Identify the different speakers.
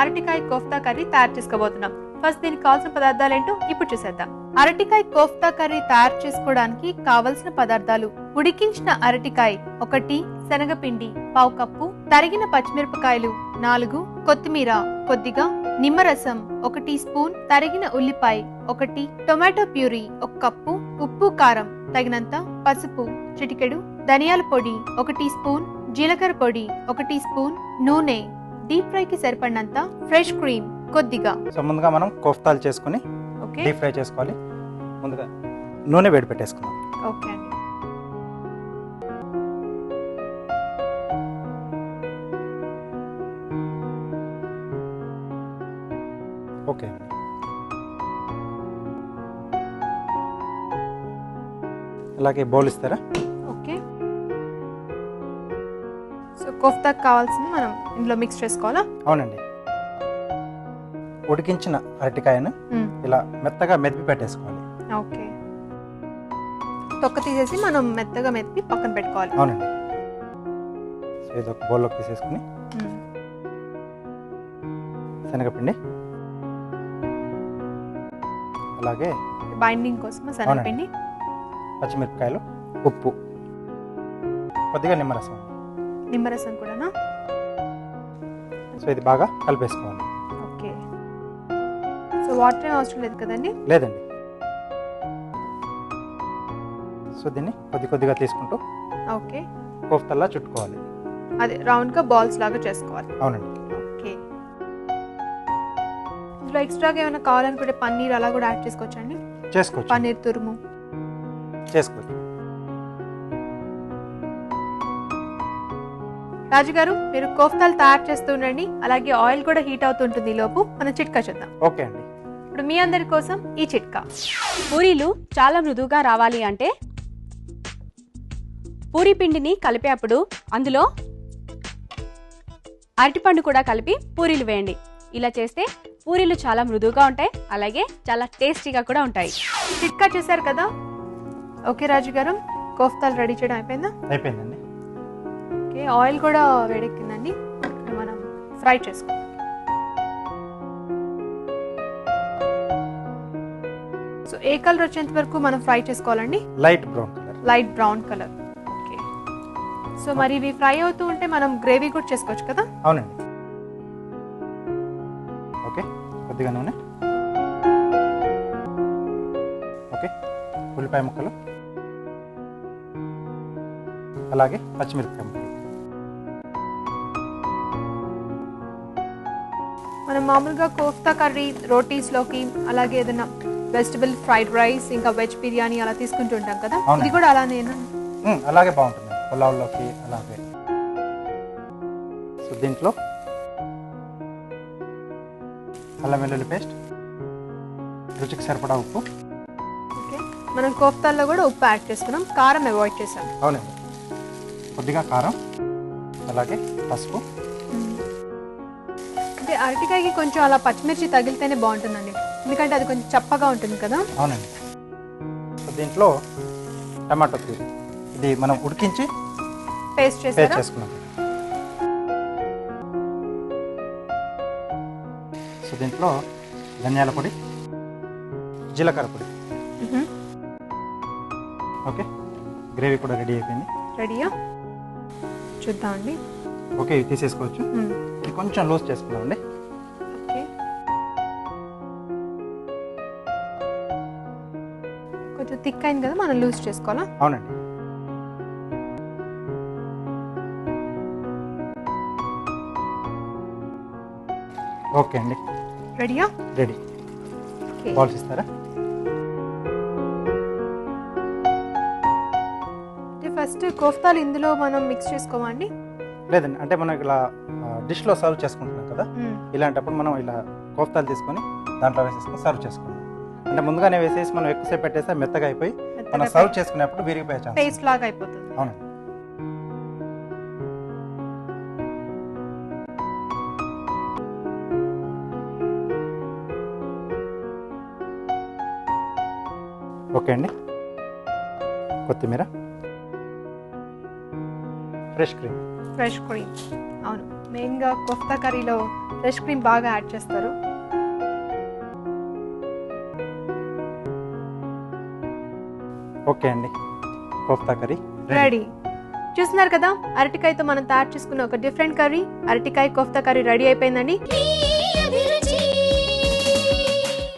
Speaker 1: అరటికాయ కోఫ్తా కర్రీ తయారు చేసుకోబోతున్నాం. ఫస్ట్ దీనికి కావాల్సిన పదార్థాలు ఏంటో ఇప్పుడు చూసేద్దాం. అరటికాయ కోఫ్తా కర్రీ తయారు చేసుకోవడానికి కావలసిన పదార్థాలు. ఉడికించిన అరటికాయ ఒకటి శనగపిండి పావు కప్పు తరిగిన పచ్చిమిరపకాయలు నాలుగు కొత్తిమీర కొద్దిగా నిమ్మరసం ఒక టీ స్పూన్ తరిగిన ఉల్లిపాయ ఒకటి టొమాటో ప్యూరీ ఒక కప్పు ఉప్పు కారం తగినంత పసుపు చిటికెడు ధనియాల పొడి ఒక టీ స్పూన్ జీలకర్ర పొడి ఒక టీ స్పూన్ నూనె డీప్ ఫ్రైకి సరిపడినంత ఫ్రెష్ క్రీమ్ కొద్దిగా.
Speaker 2: సో ముందుగా మనం కోఫ్తాలు చేసుకుని
Speaker 1: ఓకే.
Speaker 2: డీప్ ఫ్రై చేసుకోవాలి. ముందుగా నూనె వేడి పెట్టేసుకుందాం.
Speaker 1: ఓకే అండి.
Speaker 2: ఓకే అండి. అలాగే బౌల్ ఇస్తారా?
Speaker 1: కోఫ్తాకి కావాల్సింది మనం ఇందులో మిక్స్ చేసుకోవాలా?
Speaker 2: అవునండి. ఉడికించిన అరటికాయను. ఇలా మెత్తగా మెదిపి పెట్టేసుకోవాలి.
Speaker 1: ఓకే. తొక్క తీసేసి మనం మెత్తగా మెత్తి పక్కన పెట్టుకోవాలి.
Speaker 2: అవునండి. సో ఇది ఒక బౌల్లోకి తీసేసుకుని. శనగపిండి. అలాగే
Speaker 1: బైండింగ్ కోసం శనగపిండి.
Speaker 2: పచ్చిమిరపకాయలు ఉప్పు కొద్దిగా నిమ్మరసం.
Speaker 1: నిమ్మరసం కూడానా?
Speaker 2: సో ఇది బాగా కలిపేసుకోవాలి.
Speaker 1: ఓకే. సో వాటర్ అవసరం లేదు కదండి?
Speaker 2: లేదండి. సో దీన్ని కొద్ది కొద్దిగా తీసుకుంటూ
Speaker 1: ఓకే.
Speaker 2: కోఫ్తల్లా చుట్టుకోవాలి.
Speaker 1: అదే రౌండ్గా బాల్స్ లాగా చేసుకోవాలి.
Speaker 2: అవునండి.
Speaker 1: ఓకే. ఇందులో ఎక్స్ట్రాగా ఏమైనా కావాలనుకుంటే పన్నీర్ అలా కూడా యాడ్ చేసుకోవచ్చండి
Speaker 2: చేసుకోవచ్చు.
Speaker 1: పన్నీర్ తురుము.
Speaker 2: చేసుకోవచ్చు.
Speaker 1: రాజు గారు మీరు కోఫ్తాలు తయారు చేస్తూ ఉండండి. అలాగే ఆయిల్ కూడా హీట్ అవుతుంటుంది లోపు. మనం చిట్కా చూద్దాం.
Speaker 2: ఓకే అండి.
Speaker 1: ఇప్పుడు మీ అందరి కోసం ఈ చిట్కా.
Speaker 3: పూరీలు చాలా మృదువుగా రావాలి అంటే పూరీ పిండిని కలిపేటప్పుడు అందులో అరటిపండు కూడా కలిపి పూరీలు వేయండి. ఇలా చేస్తే పూరీలు చాలా మృదువుగా ఉంటాయి. అలాగే చాలా టేస్టీగా కూడా ఉంటాయి.
Speaker 1: చిట్కా చూసారు కదా? ఓకే రాజు గారు కోఫ్తాలు రెడీ చేయడం అయిపోయిందా?
Speaker 2: అయిపోయిందండి.
Speaker 1: ఓకే ఆయిల్ కూడా వేడెక్కిందండి. ఇప్పుడు మనం ఫ్రై చేసుకుందాం. సో ఏ కలర్ వచ్చేంత వరకు మనం ఫ్రై చేసుకోవాలండి?
Speaker 2: Light brown colour.
Speaker 1: Light brown colour. Okay. So మరి ఇవి ఫ్రై అవుతూ ఉంటే మనం గ్రేవీ కూడా చేసుకోవచ్చు కదా?
Speaker 2: అవునండి. ఓకే కొద్దిగా నూనె. ఓకే ఉల్లిపాయ ముక్కలు. అలాగే పచ్చిమిరపకాయ ముక్కలు.
Speaker 1: మనం మామూలుగా కోఫ్తా కర్రీ రోటీస్లోకి అలాగే ఏదైనా వెజిటబుల్ ఫ్రైడ్ రైస్ ఇంకా వెజ్ బిర్యానీ అలా తీసుకుంటూ ఉంటాం కదా.
Speaker 2: అవునండి.
Speaker 1: ఇది కూడా అలానేనా
Speaker 2: మ్మ్, అలాగే బాగుంటుంది. పులావ్లోకి అలాగే. సో దీంట్లో అల్లం వెల్లుల్లి పేస్ట్ రుచికి సరిపడా ఉప్పు.
Speaker 1: ఓకే. మనం కోఫ్తాల్లో కూడా ఉప్పు యాడ్ చేసుకున్నాం. కారం అవాయిడ్ చేసాం
Speaker 2: అవునండి. కొద్దిగా కారం అలాగే పసుపు.
Speaker 1: అరటికాయకి కొంచెం అలా పచ్చిమిర్చి తగిలితేనే బాగుంటుందండి. ఎందుకంటే అది కొంచెం చప్పగా ఉంటుంది కదా.
Speaker 2: అవునండి. సో దీంట్లో టమాటో ప్యూరీ. ఇది మనం ఉడికించి
Speaker 1: పేస్ట్
Speaker 2: పేస్ట్ చేసుకున్నాం. సో దీంట్లో ధనియాల పొడి జీలకర్ర పొడి.
Speaker 1: మ్హూ.
Speaker 2: ఓకే? గ్రేవీ కూడా రెడీ అయిపోయింది.
Speaker 1: రెడీయా? చూద్దామండి.
Speaker 2: ఓకే ఇవి తీసేసుకోవచ్చు. కొంచెం లూజ్ చేసుకుందామండి.
Speaker 1: కొంచెం థిక్ అయింది కదా మనం లూజ్ చేసుకోవాలా?
Speaker 2: అవునండి. ఓకే అండి.
Speaker 1: రెడీయా?
Speaker 2: రెడీ. బాల్స్ ఇస్తారా?
Speaker 1: ఫస్ట్ కోఫ్తాలు ఇందులో మనం మిక్స్ చేసుకోమండి
Speaker 2: లేదండి అంటే మనం ఇలా డిష్లో సర్వ్ చేసుకుంటున్నాం కదా ఇలాంటప్పుడు మనం ఇలా కోఫ్తాలు తీసుకొని దాంట్లో వేసేసుకొని సర్వ్ చేసుకుందాం అంటే ముందుగానే వేసేసి మనం ఎక్కువసేపు పెట్టేస్తే మెత్తగా అయిపోయి మనం సర్వ్ చేసుకునేప్పుడు విరిగిపోయే ఛాన్స్
Speaker 1: పేస్ట్ లాగా అయిపోతుంది.
Speaker 2: అవునండి ఓకే అండి. కొత్తిమీర. Fresh cream.
Speaker 1: ఫ్రెష్ క్రీమ్ అవును మెయిన్గా కోఫ్తా కర్రీలో ఫ్రెష్ క్రీమ్ బాగా యాడ్ చేస్తారు.
Speaker 2: ఓకే అండి. Kofta curry
Speaker 1: ready. చూస్తున్నారు కదా అరటికాయతో మనం తయారు చేసుకున్న ఒక డిఫరెంట్ కర్రీ. అరటికాయ కోఫ్తా కర్రీ రెడీ అయిపోయిందండి.